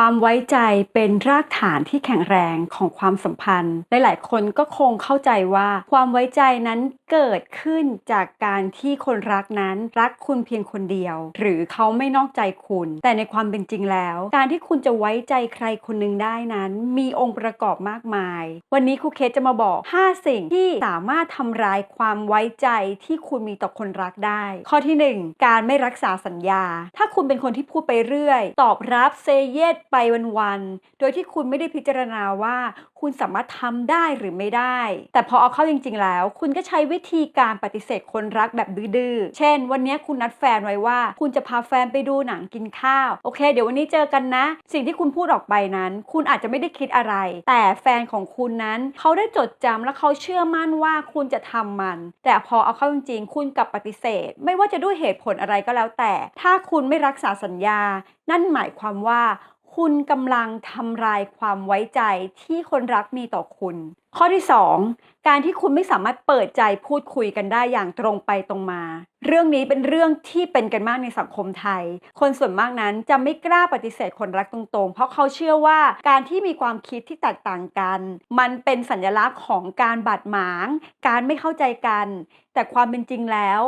ความไว้ใจเป็นรากฐานที่แข็งแรงของความสัมพันธ์ หลายๆ คนก็คงเข้าใจว่าความไว้ใจนั้นเกิดขึ้นจากการที่คนรักนั้นรักคุณเพียงคนเดียว หรือเขาไม่นอกใจคุณ แต่ในความเป็นจริงแล้ว การที่คุณจะไว้ใจใครคนหนึ่งได้นั้น มีองค์ประกอบมากมาย วันนี้ครูเคสจะมาบอก 5 สิ่งที่สามารถทำร้ายความไว้ใจที่คุณมีต่อคนรักได้ ข้อทีหนึ่1 การไม่รักษาสัญญา ถ้าคุณเป็นคนที่พูดไปเรื่อย ตอบรับเซเยส ไปวันๆ โดยที่คุณไม่ได้พิจารณาว่าคุณสามารถทำได้หรือไม่ได้ แต่พอเอาเข้าจริง ๆ แล้ว คุณก็ใช้วิธีการปฏิเสธคนรักแบบดื้อเช่น วันนี้คุณนัดแฟนไว้ว่า คุณจะพาแฟนไปดูหนังกินข้าว โอเค เดี๋ยววันนี้เจอกันนะ สิ่งที่คุณพูดออกไปนั้น คุณอาจจะไม่ได้คิดอะไร แต่แฟนของคุณนั้นเขาได้จดจำและเขาเชื่อมั่นว่าคุณจะทำมัน แต่พอเอาเข้าจริง ๆ คุณกลับปฏิเสธ ไม่ว่าจะด้วยเหตุผลอะไรก็แล้วแต่ ถ้าคุณไม่รักษาสัญญา นั่นหมายความว่า คุณกำลังทำลายความไว้ใจที่คนรักมีต่อคุณ ข้อที่ 2 การที่คุณไม่สามารถเปิดใจพูดคุยกันได้อย่างตรงไปตรงมา เรื่องนี้เป็นเรื่องที่เป็นกันมากในสังคมไทย คนส่วนมากนั้นจะไม่กล้าปฏิเสธคนรักตรงๆ เพราะเขาเชื่อว่าการที่มีความคิดที่แตกต่างกัน มันเป็นสัญลักษณ์ของการบาดหมาง การไม่เข้าใจกัน แต่ความเป็นจริงแล้ว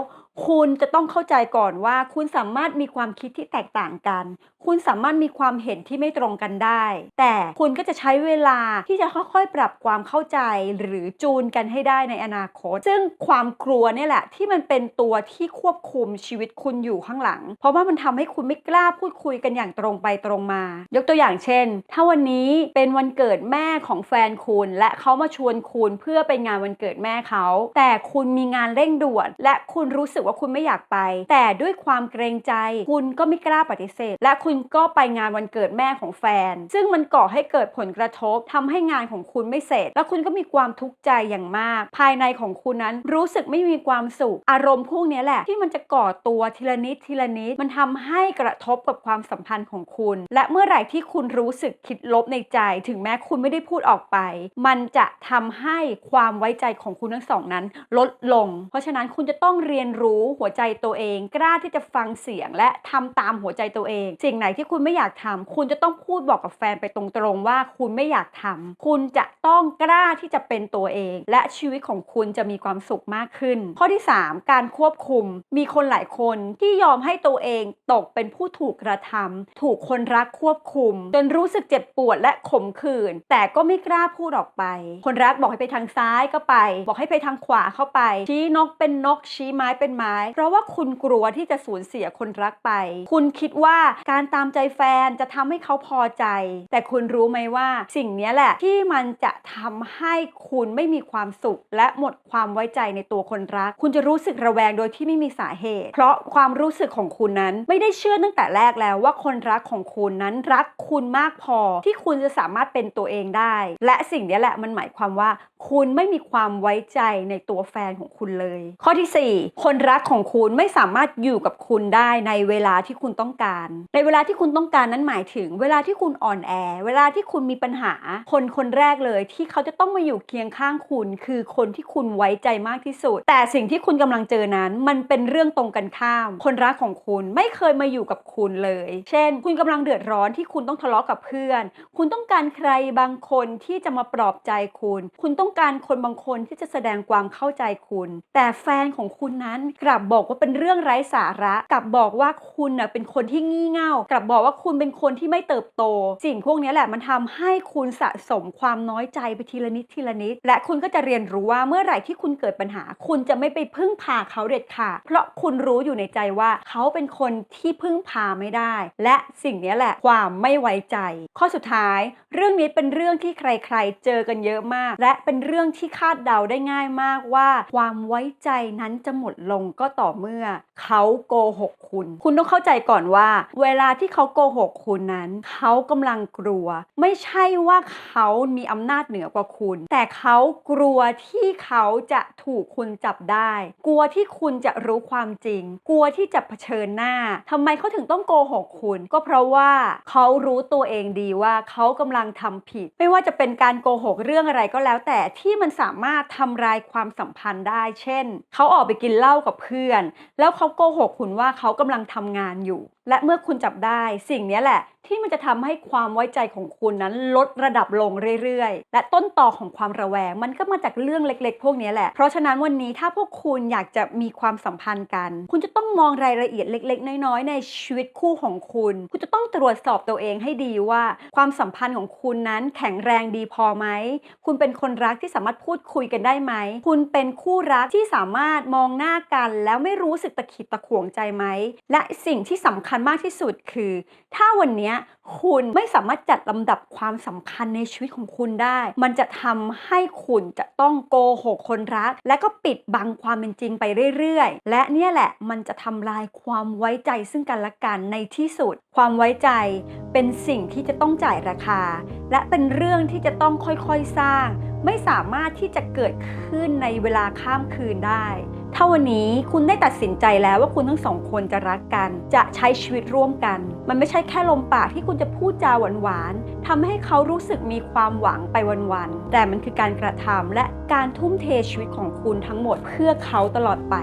คุณจะต้องเข้าใจก่อนว่า คุณสามารถมีความคิดที่แตกต่างกัน คุณสามารถมีความเห็นที่ไม่ตรงกันได้ แต่คุณก็จะใช้เวลาที่จะค่อยๆ ปรับความเข้าใจหรือจูนกันให้ได้ในอนาคต ซึ่งความกลัวเนี่ยแหละ ที่มันเป็นตัวที่ควบคุมชีวิตคุณอยู่ข้างหลัง เพราะว่ามันทำให้คุณไม่กล้าพูดคุยกันอย่างตรงไปตรงมา ยกตัวอย่างเช่น ถ้าวันนี้เป็นวันเกิดแม่ของแฟนคุณ และเขามาชวนคุณเพื่อไปงานวันเกิดแม่เขา แต่คุณมีงานเร่งด่วน และคุณรู้สึกว่าคุณไม่อยากไป แต่ด้วยความเกรงใจ คุณก็ไม่กล้าปฏิเสธ และคุณก็ไปงานวันเกิดแม่ของแฟน ซึ่งมันก่อให้เกิดผลกระทบทำให้งานของคุณไม่เสร็จ แล้วคุณก็มีความทุกข์ใจอย่างมาก ภายในของคุณนั้นรู้สึกไม่มีความสุข อารมณ์พวกนี้แหละ ที่มันจะก่อตัวทีละนิดทีละนิด มันทำให้กระทบกับความสัมพันธ์ของคุณ และเมื่อไหร่ที่คุณรู้สึกคิดลบในใจ ถึงแม้คุณไม่ได้พูดออกไป มันจะทำให้ความไว้ใจของคุณทั้งสองนั้น ลดลง เพราะฉะนั้นคุณจะต้องเรียนรู้หัวใจตัวเอง กล้าที่จะฟังเสียงและทำตามหัวใจตัวเอง สิ่งไหนที่คุณไม่อยากทำคุณจะต้องพูดบอกกับแฟนไปตรงๆว่าคุณไม่อยากทำคุณจะต้องกล้าที่จะเป็นตัวเอง และชีวิตของคุณจะมีความสุขมากขึ้น ข้อที่ 3 การควบคุมมีคนหลายคนที่ยอมให้ตัวเองตกเป็นผู้ถูกกระทำถูกคนรักควบคุม จนรู้สึกเจ็บปวดและขมขื่นแต่ก็ไม่กล้าพูดออกไป คนรักบอกให้ไปทางซ้ายก็ไป บอกให้ไปทางขวาเข้าไป ชี้นกเป็นนกชี้ไม้เป็นไม้ เพราะว่าคุณกลัวที่จะสูญเสียคนรักไป คุณคิดว่าการตามใจแฟนจะทำให้เขาพอใจ แต่คุณรู้ไหมว่า สิ่งนี้แหละที่มันจะทำใให้คุณไม่มีความสุข และหมดความไว้ใจในตัวคนรัก คุณจะรู้สึกระแวงโดยที่ไม่มีสาเหตุ เพราะความรู้สึกของคุณนั้นไม่ได้เชื่อตั้งแต่แรกแล้วว่าคนรักของคุณนั้นรักคุณมากพอ ที่คุณจะสามารถเป็นตัวเองได้ และสิ่งนี้แหละมันหมายความว่า คุณไม่มีความไว้ใจในตัวแฟนของคุณเลย ข้อที่ 4 คนรักของคุณไม่สามารถอยู่กับคุณได้ในเวลาที่คุณต้องการ ในเวลาที่คุณต้องการนั้นหมายถึง เวลาที่คุณอ่อนแอ เวลาที่คุณมีปัญหา คนคนแรกเลยที่เขาจะต้องมาอยู่เคียงข้างคุณ คือคนที่คุณไว้ใจมากที่สุด แต่สิ่งที่คุณกำลังเจอนั้น มันเป็นเรื่องตรงกันข้าม คนรักของคุณไม่เคยมาอยู่กับคุณเลย เช่น คุณกำลังเดือดร้อนที่คุณต้องทะเลาะกับเพื่อน คุณต้องการใครบางคนที่จะมาปลอบใจคุณ คุณต้องการคนบางคนที่จะแสดงความเข้าใจคุณ แต่แฟนของคุณนั้นกลับบอกว่าเป็นเรื่องไร้สาระกลับบอกว่าคุณน่ะเป็นคนที่งี่เง่ากลับบอกว่าคุณเป็นคนที่ไม่เติบโต สิ่งพวกนี้แหละมันทำให้คุณสะสมความน้อยใจไปทีละนิดทีละนิด และคุณก็จะเรียนรู้ว่าเมื่อไหร่ที่คุณเกิดปัญหา คุณจะไม่ไปพึ่งพาเขาเด็ดขาดเพราะคุณรู้อยู่ในใจว่าเขาเป็นคนที่พึ่งพาไม่ได้ และสิ่งนี้แหละความไม่ไว้ใจ ข้อสุดท้าย เรื่องนี้เป็นเรื่องที่ใครๆ เจอกันเยอะมาก และเป็นเรื่องที่คาดเดาได้ง่ายมากว่า ความไว้ใจนั้นจะหมดลงก็ต่อเมื่อ เขาโกหกคุณ คุณต้องเข้าใจก่อนว่า เวลาที่เขาโกหกคุณนั้น เขากำลังกลัว ไม่ใช่ว่าเขามีอำนาจเหนือกว่าคุณแต่เขากลัวที่เขาจะถูกคุณจับได้ กลัวที่คุณจะรู้ความจริง กลัวที่จะเผชิญหน้าทำไมเขาถึงต้องโกหกคุณ ก็เพราะว่าเขารู้ตัวเองดีว่าเขากำลังทำผิด ไม่ว่าจะเป็นการโกหกเรื่องอะไรก็แล้ว แต่ที่มันสามารถทำลายความสัมพันธ์ได้ เช่น เขาออกไปกินเหล้ากับเพื่อน แล้วเขาโกหกคุณว่าเขากำลังทำงานอยู่ และเมื่อคุณจับได้สิ่งนี้แหละ ที่มันจะทำให้ความไว้ใจของคุณนั้นลดระดับลงเรื่อยๆ และต้นต่อของความระแวง มันก็มาจากเรื่องเล็กๆ พวกนี้แหละ เพราะฉะนั้นวันนี้ถ้าพวกคุณอยากจะมีความสัมพันธ์กัน คุณจะต้องมองรายละเอียดเล็ก ๆ น้อยๆ ในชีวิตคู่ของคุณ คุณจะต้องตรวจสอบตัวเองให้ดีว่า ความสัมพันธ์ของคุณนั้นแข็งแรงดีพอไหมคุณเป็นคนรักที่สามารถพูดคุยกันได้ไหมคุณเป็นคู่รักที่สามารถมองหน้ากัน แล้วไม่รู้สึกตะขิดตะขวงใจไหมและสิ่งที่สำคัญมากที่สุดคือ ถ้าวันนี้คุณไม่สามารถจัดลำดับความสำคัญในชีวิตของคุณได้ มันจะทำให้คุณจะต้องโกหกคนรัก และก็ปิดบังความเป็นจริงไปเรื่อยๆ และเนี่ยแหละมันจะทำลายความไว้ใจซึ่งกันและกันในที่สุด ความไว้ใจเป็นสิ่งที่จะต้องจ่ายราคา และเป็นเรื่องที่จะต้องค่อยๆสร้าง ไม่สามารถที่จะเกิดขึ้นในเวลาข้ามคืนได้ ถ้าวันนี้คุณได้ตัดสินใจแล้วว่าคุณทั้งสองคนจะรักกัน จะใช้ชีวิตร่วมกัน มันไม่ใช่แค่ลมปากที่คุณจะพูดจาหวานๆทำให้เขารู้สึกมีความหวังไปวันๆแต่มันคือการกระทำและการทุ่มเทชีวิตของคุณทั้งหมดเพื่อเขาตลอดไป